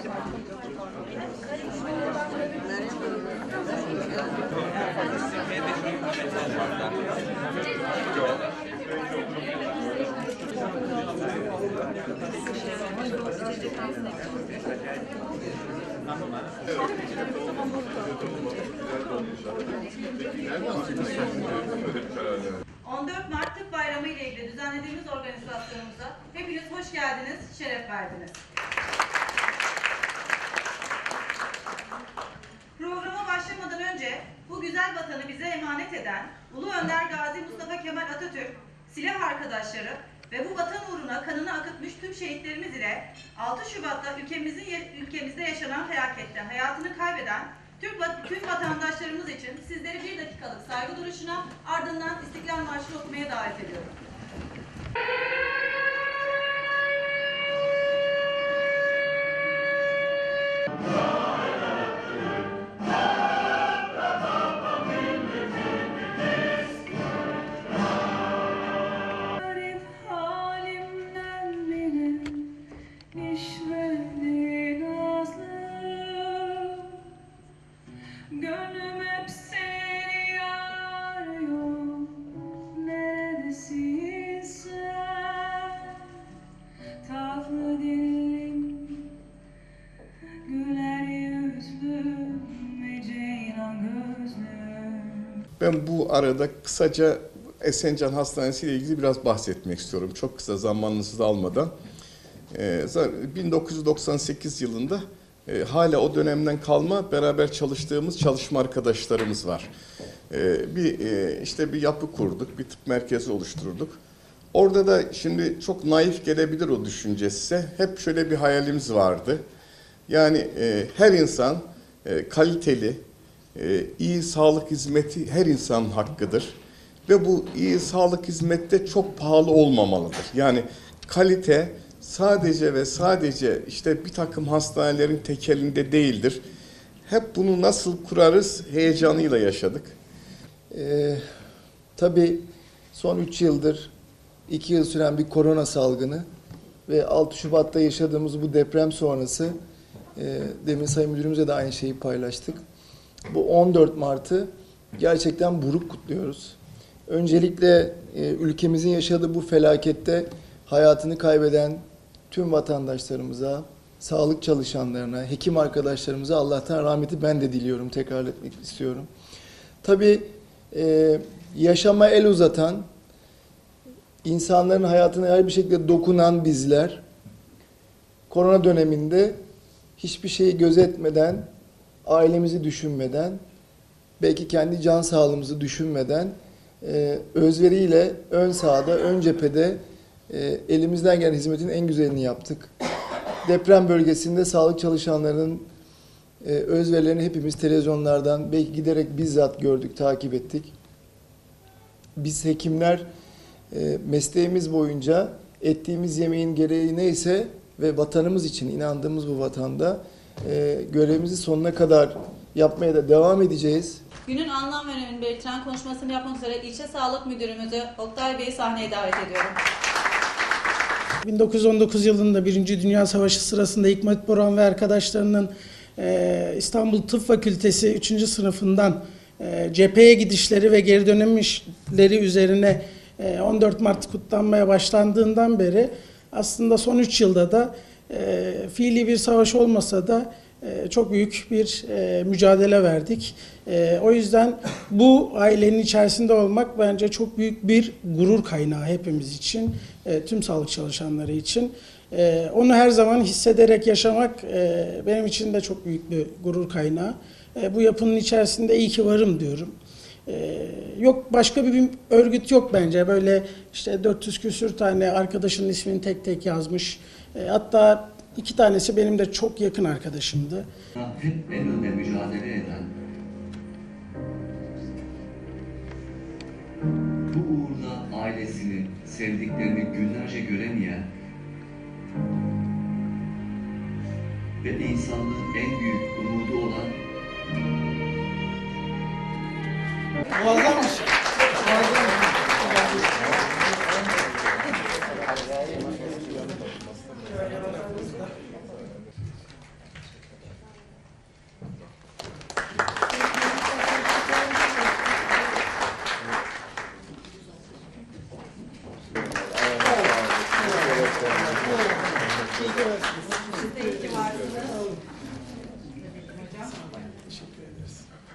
Evet. 14 Mart Tıp Bayramı ile ilgili düzenlediğimiz organizasyonumuza hepiniz hoş geldiniz, şeref verdiniz. Güzel vatanı bize emanet eden Ulu Önder Gazi Mustafa Kemal Atatürk, silah arkadaşları ve bu vatan uğruna kanını akıtmış tüm şehitlerimiz ile 6 Şubat'ta ülkemizin ülkemizde yaşanan felakette hayatını kaybeden va- tüm vatandaşlarımız için sizleri bir dakikalık saygı duruşuna ardından İstiklal Marşı'nı okumaya davet ediyorum. Garip Ben bu arada kısaca Esencan Hastanesi ile ilgili biraz bahsetmek istiyorum. Çok kısa zamanınızı da almadan. Ee, zaten 1998 yılında e, hala o dönemden kalma beraber çalıştığımız çalışma arkadaşlarımız var. Ee, bir e, işte bir yapı kurduk, bir tıp merkezi oluşturduk. Orada da şimdi çok naif gelebilir o düşünce size. Hep şöyle bir hayalimiz vardı. Yani e, her insan e, kaliteli, e, iyi sağlık hizmeti her insanın hakkıdır. Ve bu iyi sağlık hizmette çok pahalı olmamalıdır. Yani kalite sadece ve sadece işte bir takım hastanelerin tekelinde değildir. Hep bunu nasıl kurarız heyecanıyla yaşadık. Ee, tabii son 3 yıldır 2 yıl süren bir korona salgını ve 6 Şubat'ta yaşadığımız bu deprem sonrası e, demin Sayın Müdürümüzle de aynı şeyi paylaştık. Bu 14 Mart'ı gerçekten buruk kutluyoruz. Öncelikle e, ülkemizin yaşadığı bu felakette hayatını kaybeden tüm vatandaşlarımıza, sağlık çalışanlarına, hekim arkadaşlarımıza Allah'tan rahmeti ben de diliyorum, tekrar etmek istiyorum. Tabii e, yaşama el uzatan, insanların hayatına her bir şekilde dokunan bizler, korona döneminde hiçbir şeyi gözetmeden, ailemizi düşünmeden, belki kendi can sağlığımızı düşünmeden, e, özveriyle ön sahada, ön cephede e, elimizden gelen hizmetin en güzelini yaptık. Deprem bölgesinde sağlık çalışanlarının e, özverilerini hepimiz televizyonlardan belki giderek bizzat gördük, takip ettik. Biz hekimler e, mesleğimiz boyunca ettiğimiz yemeğin gereği neyse ve vatanımız için inandığımız bu vatanda e, görevimizi sonuna kadar yapmaya da devam edeceğiz. Günün anlam ve önemini belirten konuşmasını yapmak üzere ilçe sağlık müdürümüzü Oktay Bey'i sahneye davet ediyorum. 1919 yılında Birinci Dünya Savaşı sırasında Hikmet Boran ve arkadaşlarının e, İstanbul Tıp Fakültesi 3. sınıfından e, cepheye gidişleri ve geri dönüşleri üzerine e, 14 Mart kutlanmaya başlandığından beri aslında son 3 yılda da e, fiili bir savaş olmasa da e, çok büyük bir e, mücadele verdik. E, o yüzden bu ailenin içerisinde olmak bence çok büyük bir gurur kaynağı hepimiz için, e, tüm sağlık çalışanları için. E, onu her zaman hissederek yaşamak e, benim için de çok büyük bir gurur kaynağı. E, bu yapının içerisinde iyi ki varım diyorum. E, yok başka bir örgüt yok bence. Böyle işte 400 küsür tane arkadaşının ismini tek tek yazmış. E, hatta iki tanesi benim de çok yakın arkadaşımdı. hep en önde mücadele eden, bu uğurda ailesini, sevdiklerini günlerce göremeyen ve insanlığın en büyük umudu olan Muazzammış. Siz de 一个